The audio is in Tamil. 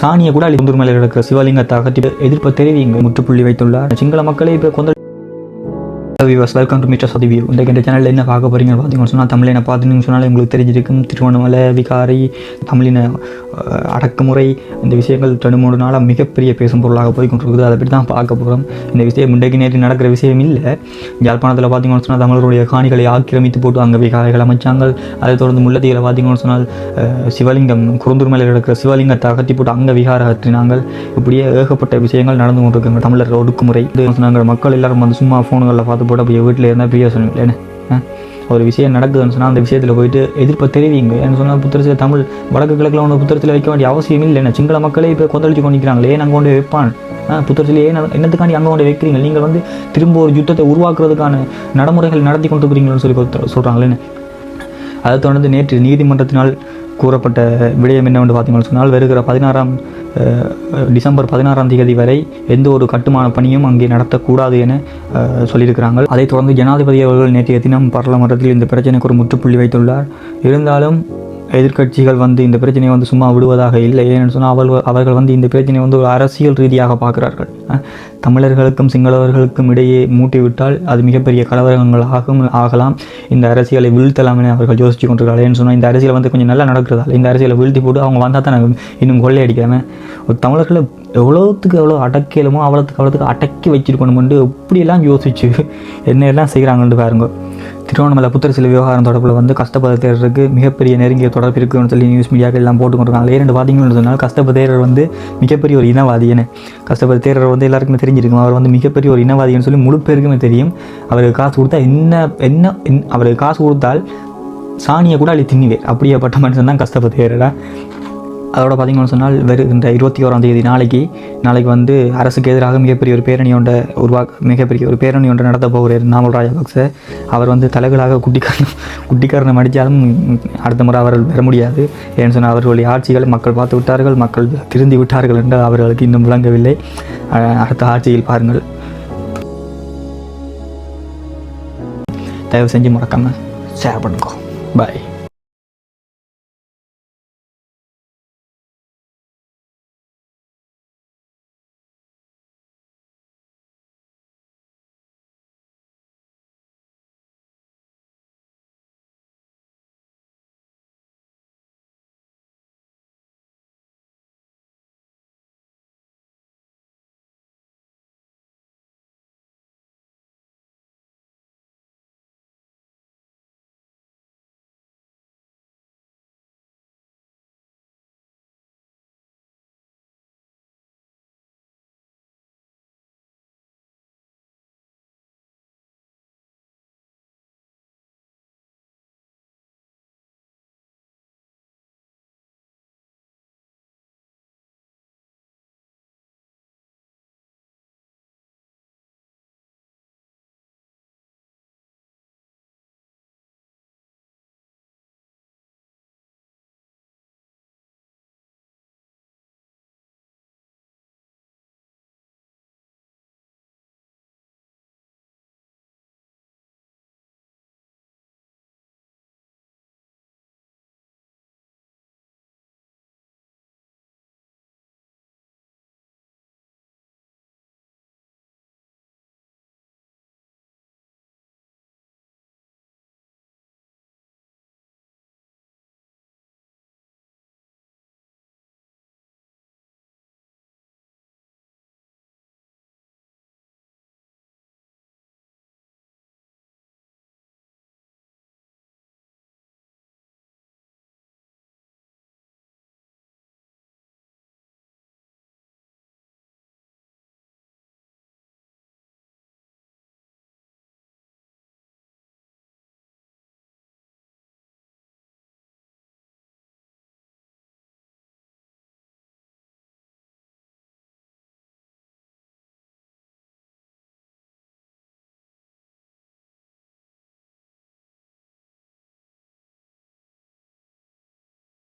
சாணியை கூட அள்ளி மேலே இருக்கிற சிவலிங்கத்தை அகற்றி எதிர்ப்பு தெரிவிங்க முற்றுப்புள்ளி வைத்துள்ளார். சிங்கள மக்களை இப்போ கொந்த viewers welcome to mister Sathi view இன்றைக்கு இந்த சேனலில் என்ன பார்க்க போறீங்கன்னு பார்த்தீங்கன்னு சொன்னால் தமிழினை பார்த்தீங்கன்னு சொன்னால் உங்களுக்கு தெரிஞ்சிருக்கும். திருவண்ணாமலை விகாரி தமிழின அடக்குமுறை இந்த விஷயங்கள் ரெண்டு மூணு நாளாக மிகப்பெரிய பேசும் பொருளாக போய் கொண்டிருக்குது அதை பற்றி தான் பார்க்க போகிறோம் இந்த விஷயம் இன்றைக்கு நேற்று நடக்கிற விஷயம் இல்லை. யாழ்ப்பாணத்தில் பார்த்தீங்கன்னு சொன்னால் தமிழருடைய காணிகளை ஆக்கிரமித்து போட்டு அங்கே விகாரைகள் அமைச்சாங்க. அதை தொடர்ந்து முல்லத்தீவில் பார்த்தீங்கன்னு சொன்னால் சிவலிங்கம் குருந்தூர் மேலே இருக்கிற சிவலிங்கத்தை அகத்தி போட்டு அங்கே விகார அகற்றினாங்கள் இப்படியே ஏகப்பட்ட விஷயங்கள் நடந்து கொண்டிருக்காங்க தமிழர் ஒடுக்குமுறை. இது சொன்னாங்க மக்கள் எல்லாரும் வந்து சும்மா ஃபோனுகளில் பார்த்து போட்டு போய் வீட்டில் இருந்தால் பிரியா சொன்னீங்களேன்னு ஒரு விஷயம் நடக்குதுன்னு சொன்னால் அந்த விஷயத்தில் போயிட்டு எதிர்ப்பை தெரிவிங்க. ஏன்னு சொன்னால் புத்தரத்தில் தமிழ் வடக்கு கிழக்கில் ஒன்று புத்தரத்தில் வைக்க வேண்டிய அவசியம் இல்லை. என்ன சிங்கள மக்களே இப்போ கொந்தளிச்சு கொண்டிருக்கிறாங்களே. ஏன் அங்கே கொண்டு வைப்பான்? ஆ புத்தரத்தில் ஏன் என்னத்துக்காண்டி அங்கே கொண்டு வைக்கிறீங்க? நீங்கள் வந்து திரும்ப ஒரு யுத்தத்தை உருவாக்குறதுக்கான நடைமுறைகள் நடத்தி கொண்டு இருக்கிறீங்கன்னு சொல்லி சொல்கிறாங்களேன்னு அதை தொடர்ந்து நேற்று நீதிமன்றத்தினால் கூறப்பட்ட விடயம் என்னவென்று பார்த்தீங்கன்னு சொன்னால் வருகிற பதினாறாம் டிசம்பர் பதினாறாம் தேதி வரை எந்த ஒரு கட்டுமான பணியும் அங்கே நடத்தக்கூடாது என சொல்லியிருக்கிறாங்க அதைத் தொடர்ந்து ஜனாதிபதி அவர்கள் நேற்றைய தினம் பாராளுமன்றத்தில் இந்த பிரச்சனைக்கு ஒரு முற்றுப்புள்ளி வைத்துள்ளார். இருந்தாலும் எதிர்க்கட்சிகள் வந்து இந்த பிரச்சனையை வந்து சும்மா விடுவதாக இல்லை. ஏன்னு சொன்னால் அவர்கள் அவர்கள் வந்து இந்த பிரச்சனையை வந்து ஒரு அரசியல் ரீதியாக பார்க்குறார்கள். தமிழர்களுக்கும் சிங்களவர்களுக்கும் இடையே மூட்டிவிட்டால் அது மிகப்பெரிய கலவரங்கள் ஆகும் ஆகலாம். இந்த அரசியலை வீழ்த்தலாம் என அவர்கள் யோசிச்சு கொண்டிருக்கிறார்கள். ஏன்னு சொன்னால் இந்த அரசியல் வந்து கொஞ்சம் நல்லா நடக்கிறதால இந்த அரசியலை வீழ்த்தி போட்டு அவங்க வந்தால் தான் நாங்கள் இன்னும் கொள்ளையடிக்காமல் ஒரு தமிழர்களை எவ்வளோத்துக்கு எவ்வளோ அடக்கலுமோ அவ்வளோத்துக்கு அவ்வளோத்துக்கு அடக்கி வச்சிருக்கணுமெண்டு எப்படியெல்லாம் யோசிச்சு என்ன எல்லாம் செய்கிறாங்கன்னு பாருங்கள் திருவண்ணாமலை புத்தர் சில விவகாரம் தொடர்பில் வந்து கஷ்டப்பட தேர்றதுக்கு மிகப்பெரிய நெருங்கிய தொடர்பு இருக்குன்னு சொல்லி நியூஸ் மீடியாக்கள் எல்லாம் போட்டு கொண்டிருக்காங்க ஏன்னு பார்த்தீங்கன்னு சொன்னால் கஷ்டப்பட தேரர் வந்து மிகப்பெரிய ஒரு இனவாதின்னு கஷ்டப்பட தேரர் வந்து எல்லாருக்குமே தெரிஞ்சிருக்கும். அவர் வந்து மிகப்பெரிய ஒரு இனவாதின்னு சொல்லி முழு பேருக்குமே தெரியும். அவருக்கு காசு கொடுத்தா என்ன என்ன அவருக்கு காசு கொடுத்தால் சாணியை கூட அள்ளி தின்னுவேர் அப்படியேப்பட்ட மனுஷன் தான் கஷ்டப்பட தேரடா அதோட பார்த்திங்கன்னு சொன்னால் வருகின்ற இருபத்தி ஓராம் தேதி நாளைக்கு நாளைக்கு வந்து அரசுக்கு எதிராக மிகப்பெரிய ஒரு பேரணி ஒன்றை உருவாக்க மிகப்பெரிய ஒரு பேரணி ஒன்றை நடத்த போகிறார் நாமல் ராஜபக்ச அவர் வந்து தலைகளாக குட்டிக்காரன் குட்டிக்காரனை மடித்தாலும் அடுத்த முறை அவர்கள் பெற முடியாது. ஏன்னு சொன்னால் அவர்களுடைய ஆட்சிகளை மக்கள் பார்த்து விட்டார்கள் மக்கள் திருந்தி விட்டார்கள் என்று அவர்களுக்கு இன்னும் விளங்கவில்லை. அடுத்த ஆட்சியில் பாருங்கள். தயவு செஞ்சு மறக்காமல் ஷேர் பண்ணுங்க பாய்